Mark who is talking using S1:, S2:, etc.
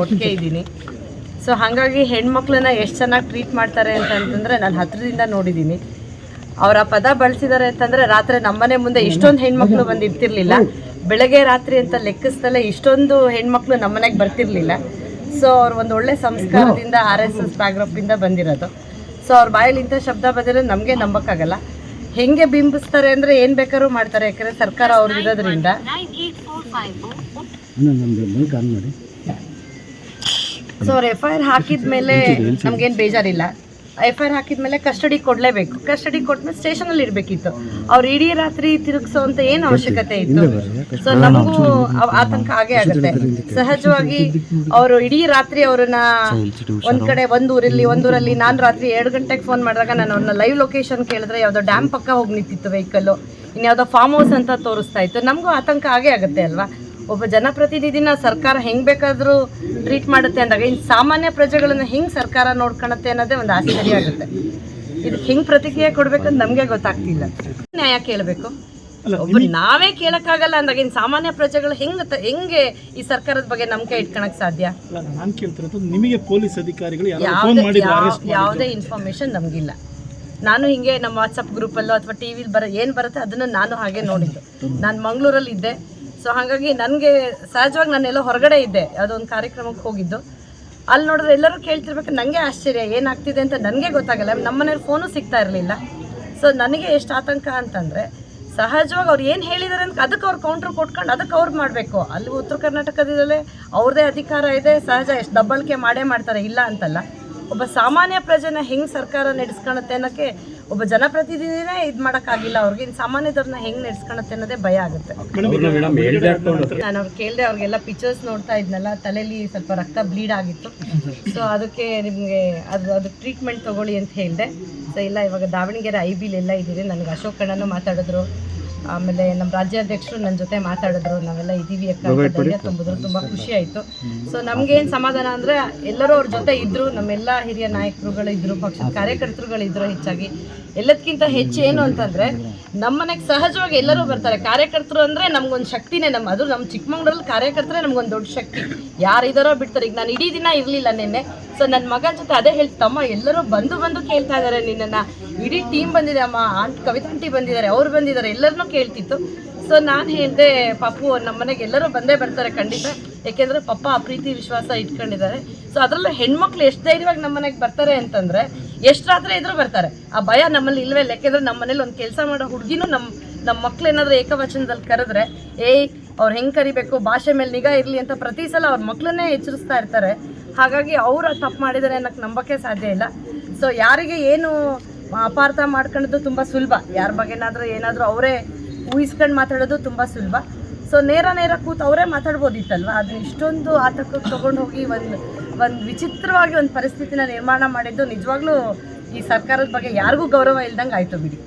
S1: ಒಟ್ಟಿಗೆ ಇದ್ದೀನಿ. ಸೊ ಹಾಗಾಗಿ ಹೆಣ್ಮಕ್ಳನ್ನ ಎಷ್ಟು ಚೆನ್ನಾಗಿ ಟ್ರೀಟ್ ಮಾಡ್ತಾರೆ ಅಂತ ಅಂತಂದ್ರೆ ನಾನು ಹತ್ರದಿಂದ ನೋಡಿದ್ದೀನಿ. ಅವರ ಪದ ಬಳಸಿದ್ದಾರೆ ಅಂತಂದ್ರೆ ರಾತ್ರಿ ನಮ್ಮನೆ ಮುಂದೆ ಇಷ್ಟೊಂದು ಹೆಣ್ಮಕ್ಳು ಬಂದು ಇರ್ತಿರ್ಲಿಲ್ಲ ಬೆಳಗ್ಗೆ ರಾತ್ರಿ ಅಂತ ಲೆಕ್ಕಿಸ್ದಲ್ಲೇ ಇಷ್ಟೊಂದು ಹೆಣ್ಮಕ್ಳು ನಮ್ಮನೆಗೆ ಬರ್ತಿರ್ಲಿಲ್ಲ. ಸೊ ಅವ್ರು ಒಂದು ಒಳ್ಳೆ ಸಂಸ್ಕಾರದಿಂದ ಆರ್ ಎಸ್ ಎಸ್ ಇಂದ ಬಂದಿರೋದು. ಸೊ ಅವ್ರ ಬಾಯಲ್ಲಿ ಇಂಥ ಶಬ್ದ ಬಂದಿರೋದು ನಮಗೆ ನಂಬಕ್ಕಾಗಲ್ಲ. ಹೆಂಗೆ ಬಿಂಬಿಸ್ತಾರೆ ಅಂದ್ರೆ ಏನ್ ಬೇಕಾದ್ರು ಮಾಡ್ತಾರೆ ಯಾಕಂದ್ರೆ ಸರ್ಕಾರ ಅವ್ರು ಇರೋದ್ರಿಂದ. ಸೊ ಅವ್ರ ಎಫ್ ಐ ಆರ್ ಹಾಕಿದ ಮೇಲೆ ನಮ್ಗೇನು ಬೇಜಾರಿಲ್ಲ. ಎಫ್ ಐ ಆರ್ ಹಾಕಿದ್ಮೇಲೆ ಕಸ್ಟಡಿ ಕೊಡಲೇಬೇಕು. ಕಸ್ಟಡಿ ಕೊಟ್ಮೇಲೆ ಸ್ಟೇಷನಲ್ಲಿ ಇರಬೇಕಿತ್ತು. ಅವ್ರು ಇಡೀ ರಾತ್ರಿ ತಿರುಗಿಸೋ ಅಂತ ಏನು ಅವಶ್ಯಕತೆ ಇತ್ತು. ಸೊ ನಮಗೂ ಆತಂಕ ಆಗೇ ಆಗುತ್ತೆ. ಸಹಜವಾಗಿ ಅವರು ಇಡೀ ರಾತ್ರಿ ಅವ್ರನ್ನ ಒಂದ್ ಕಡೆ ಒಂದೂರಲ್ಲಿ ಒಂದೂರಲ್ಲಿ ನಾನು ರಾತ್ರಿ ಎರಡು ಗಂಟೆಗೆ ಫೋನ್ ಮಾಡಿದಾಗ ನಾನು ಅವ್ರನ್ನ ಲೈವ್ ಲೊಕೇಶನ್ ಕೇಳಿದ್ರೆ ಯಾವ್ದೋ ಡ್ಯಾಮ್ ಪಕ್ಕ ಹೋಗಿ ನಿಂತಿತ್ತು ವೆಹಿಕಲ್ ಇನ್ಯಾವುದೋ ಫಾರ್ಮ್ ಹೌಸ್ ಅಂತ ತೋರಿಸ್ತಾ ಇತ್ತು. ನಮಗೂ ಆತಂಕ ಆಗೇ ಆಗುತ್ತೆ ಅಲ್ವಾ? ಒಬ್ಬ ಜನಪ್ರತಿನಿಧಿನ ಸರ್ಕಾರ ಹೆಂಗ್ ಬೇಕಾದ್ರೂ ಟ್ರೀಟ್ ಮಾಡುತ್ತೆ ಅಂದಾಗ ಇನ್ನು ಸಾಮಾನ್ಯ ಪ್ರಜೆಗಳನ್ನ ಹೆಂಗ್ ಸರ್ಕಾರ ನೋಡ್ಕೊಳತ್ತೆ ಅನ್ನೋದೇ ಒಂದು ಆಶ್ಚರ್ಯ ಆಗುತ್ತೆ. ಇದಕ್ಕೆ ಹೆಂಗ್ ಪ್ರತಿಕ್ರಿಯೆ ಕೊಡ್ಬೇಕಂತ ನಮ್ಗೆ ಗೊತ್ತಾಗ್ತಿಲ್ಲ. ನ್ಯಾಯ ಕೇಳಬೇಕು. ಒಬ್ಬ ನಾವೇ ಕೇಳಕ್ಕಾಗಲ್ಲ ಅಂದಾಗ ಇನ್ನು ಸಾಮಾನ್ಯ ಪ್ರಜೆಗಳು ಹೆಂಗ್ ಹೆಂಗೆ ಈ ಸರ್ಕಾರದ ಬಗ್ಗೆ ನಂಬಿಕೆ ಇಟ್ಕೊಳಕ್ ಸಾಧ್ಯ?
S2: ನಾನು ಕೇಳ್ತಿರೋದು ನಿಮಗೆ ಪೊಲೀಸ್ ಅಧಿಕಾರಿಗಳು
S1: ಯಾವುದೇ ಇನ್ಫಾರ್ಮೇಶನ್ ನಮಗಿಲ್ಲ. ನಾನು ಹಿಂಗೆ ನಮ್ಮ ವಾಟ್ಸಪ್ ಗ್ರೂಪಲ್ಲೋ ಅಥವಾ ಟಿ ವಿಲಿ ಬರೋ ಏನು ಬರುತ್ತೆ ಅದನ್ನು ನಾನು ಹಾಗೆ ನೋಡಿದ್ದು. ನಾನು ಮಂಗಳೂರಲ್ಲಿ ಇದ್ದೆ ಸೊ ಹಾಗಾಗಿ ನನಗೆ ಸಹಜವಾಗಿ ನಾನೆಲ್ಲ ಹೊರಗಡೆ ಇದ್ದೆ. ಯಾವುದೋ ಒಂದು ಕಾರ್ಯಕ್ರಮಕ್ಕೆ ಹೋಗಿದ್ದು. ಅಲ್ಲಿ ನೋಡಿದ್ರೆ ಎಲ್ಲರೂ ಕೇಳ್ತಿರ್ಬೇಕು ನನಗೆ ಆಶ್ಚರ್ಯ, ಏನಾಗ್ತಿದೆ ಅಂತ ನನಗೆ ಗೊತ್ತಾಗಲ್ಲ. ನಮ್ಮ ಮನೇಲಿ ಫೋನು ಸಿಗ್ತಾ ಇರಲಿಲ್ಲ. ಸೊ ನನಗೆ ಎಷ್ಟು ಆತಂಕ ಅಂತಂದರೆ, ಸಹಜವಾಗಿ ಅವ್ರು ಏನು ಹೇಳಿದ್ದಾರೆ ಅಂತ ಅದಕ್ಕೆ ಅವ್ರು ಕೌಂಟ್ರ್ ಕೊಟ್ಕೊಂಡು ಅದಕ್ಕೆ ಅವ್ರು ಮಾಡಬೇಕು. ಅಲ್ಲಿ ಉತ್ತರ ಕರ್ನಾಟಕದಲ್ಲೇ ಅವ್ರದ್ದೇ ಅಧಿಕಾರ ಇದೆ. ಸಹಜ ಎಷ್ಟು ದಬ್ಬಳಿಕೆ ಮಾಡೇ ಮಾಡ್ತಾರೆ, ಇಲ್ಲ ಅಂತಲ್ಲ. ಒಬ್ಬ ಸಾಮಾನ್ಯ ಪ್ರಜೆನ ಹೆಂಗೆ ಸರ್ಕಾರ ನಡೆಸ್ಕೊಳತ್ತೆ ಅನ್ನೋಕ್ಕೆ ಒಬ್ಬ ಜನಪ್ರತಿನಿಧಿನೇ ಇದು ಮಾಡೋಕ್ಕಾಗಿಲ್ಲ ಅವ್ರಿಗೆ ಇನ್ನು ಸಾಮಾನ್ಯದವ್ರನ್ನ ಹೆಂಗ್ ನಡೆಸ್ಕೊಳತ್ತೆ ಅನ್ನೋದೇ ಭಯ ಆಗುತ್ತೆ. ನಾನು ಅವ್ರು ಕೇಳಿದೆ ಅವ್ರಿಗೆಲ್ಲ ಪಿಕ್ಚರ್ಸ್ ನೋಡ್ತಾ ಇದ್ನಲ್ಲ ತಲೆಯಲ್ಲಿ ಸ್ವಲ್ಪ ರಕ್ತ ಬ್ಲೀಡ್ ಆಗಿತ್ತು. ಸೊ ಅದಕ್ಕೆ ನಿಮಗೆ ಅದು ಅದು ಟ್ರೀಟ್ಮೆಂಟ್ ತಗೊಳ್ಳಿ ಅಂತ ಹೇಳಿದೆ. ಸೊ ಇಲ್ಲ ಇವಾಗ ದಾವಣಗೆರೆ ಐ ಬಿಲ್ ಎಲ್ಲ ಇದ್ದೀರಿ ನನಗೆ ಅಶೋಕ್ ಅಣ್ಣನೂ ಮಾತಾಡಿದ್ರು. ಆಮೇಲೆ ನಮ್ಮ ರಾಜ್ಯಾಧ್ಯಕ್ಷರು ನನ್ನ ಜೊತೆ ಮಾತಾಡಿದ್ರು ನಾವೆಲ್ಲ ಇದ್ದೀವಿ ಅಕ್ಕ ತುಂಬಿದ್ರು. ತುಂಬ ಖುಷಿ ಆಯಿತು. ಸೊ ನಮಗೇನು ಸಮಾಧಾನ ಅಂದರೆ ಎಲ್ಲರೂ ಅವ್ರ ಜೊತೆ ಇದ್ದರು ನಮ್ಮೆಲ್ಲ ಹಿರಿಯ ನಾಯಕರುಗಳು ಇದ್ದರು ಪಕ್ಷದ ಕಾರ್ಯಕರ್ತರುಗಳಿದ್ರು ಹೆಚ್ಚಾಗಿ. ಎಲ್ಲದಕ್ಕಿಂತ ಹೆಚ್ಚು ಏನು ಅಂತಂದರೆ ನಮ್ಮನೆಗೆ ಸಹಜವಾಗಿ ಎಲ್ಲರೂ ಬರ್ತಾರೆ. ಕಾರ್ಯಕರ್ತರು ಅಂದರೆ ನಮ್ಗೊಂದು ಶಕ್ತಿನೇ ನಮ್ಮ ಅದು ನಮ್ಮ ಚಿಕ್ಕಮಂಗ್ಳೂರಲ್ಲಿ ಕಾರ್ಯಕರ್ತರೇ ನಮ್ಗೊಂದು ದೊಡ್ಡ ಶಕ್ತಿ. ಯಾರಿದಾರೋ ಬಿಡ್ತಾರೆ. ಈಗ ನಾನು ಇಡೀ ದಿನ ಇರಲಿಲ್ಲ ನಿನ್ನೆ. ಸೊ ನನ್ನ ಮಗನ ಜೊತೆ ಅದೇ ಹೇಳಿ ತಮ್ಮ ಎಲ್ಲರೂ ಬಂದು ಬಂದು ಕೇಳ್ತಾ ಇದ್ದಾರೆ ನಿನ್ನನ್ನು. ಇಡೀ ಟೀಮ್ ಬಂದಿದೆ. ಅಮ್ಮ ಆಂಟ್ ಕವಿತಾಂಟಿ ಬಂದಿದ್ದಾರೆ. ಅವ್ರು ಬಂದಿದ್ದಾರೆ. ಎಲ್ಲರನ್ನೂ ಕೇಳ್ತಿತ್ತು. ಸೊ ನಾನು ಹೇಳಿದೆ, ಪಾಪು ನಮ್ಮ ಮನೆಗೆ ಎಲ್ಲರೂ ಬಂದೇ ಬರ್ತಾರೆ ಖಂಡಿತ. ಯಾಕೆಂದರೆ ಪಪ್ಪ ಆ ಪ್ರೀತಿ, ವಿಶ್ವಾಸ ಇಟ್ಕೊಂಡಿದ್ದಾರೆ. ಸೊ ಅದರಲ್ಲೂ ಹೆಣ್ಮಕ್ಳು ಎಷ್ಟು ಧೈರ್ಯವಾಗಿ ನಮ್ಮ ಮನೆಗೆ ಬರ್ತಾರೆ ಅಂತಂದರೆ ಎಷ್ಟು ರಾತ್ರಿ ಇದ್ರೂ ಬರ್ತಾರೆ. ಆ ಭಯ ನಮ್ಮಲ್ಲಿ ಇಲ್ವೇ? ಲೆಕ್ಕಿದ್ರೆ ನಮ್ಮ ಮನೇಲಿ ಒಂದು ಕೆಲಸ ಮಾಡೋ ಹುಡುಗಿನೂ ನಮ್ಮ ನಮ್ಮ ಮಕ್ಳು ಏನಾದರೂ ಏಕವಚನದಲ್ಲಿ ಕರೆದ್ರೆ, ಏಯ್, ಅವ್ರು ಹೆಂಗೆ ಕರಿಬೇಕು? ಭಾಷೆ ಮೇಲೆ ನಿಗಾ ಇರಲಿ ಅಂತ ಪ್ರತಿ ಸಲ ಅವ್ರ ಮಕ್ಕಳನ್ನೇ ಎಚ್ಚರಿಸ್ತಾ ಇರ್ತಾರೆ. ಹಾಗಾಗಿ ಅವರು ತಪ್ಪು ಮಾಡಿದರೆ ಅನ್ನೋಕ್ಕೆ ನಂಬಕ್ಕೆ ಸಾಧ್ಯ ಇಲ್ಲ. ಸೊ ಯಾರಿಗೆ ಏನು ಅಪಾರ್ಥ ಮಾಡ್ಕೊಳ್ಳೋದು ತುಂಬ ಸುಲಭ. ಯಾರ ಬಗ್ಗೆನಾದರೂ ಏನಾದರೂ ಅವರೇ ಊಹಿಸ್ಕೊಂಡು ಮಾತಾಡೋದು ತುಂಬ ಸುಲಭ. ಸೊ ನೇರ ನೇರ ಕೂತು ಅವರೇ ಮಾತಾಡ್ಬೋದಿತ್ತಲ್ವ? ಅದನ್ನ ಇಷ್ಟೊಂದು ಆತಂಕಕ್ಕೆ ತೊಗೊಂಡು ಹೋಗಿ ಒಂದು ಒಂದು ವಿಚಿತ್ರವಾಗಿ ಒಂದು ಪರಿಸ್ಥಿತಿನ ನಿರ್ಮಾಣ ಮಾಡಿದ್ದು ನಿಜವಾಗ್ಲೂ ಈ ಸರ್ಕಾರದ ಬಗ್ಗೆ ಯಾರಿಗೂ ಗೌರವ ಇಲ್ದಂಗೆ ಆಯಿತು ಬಿಡಿ.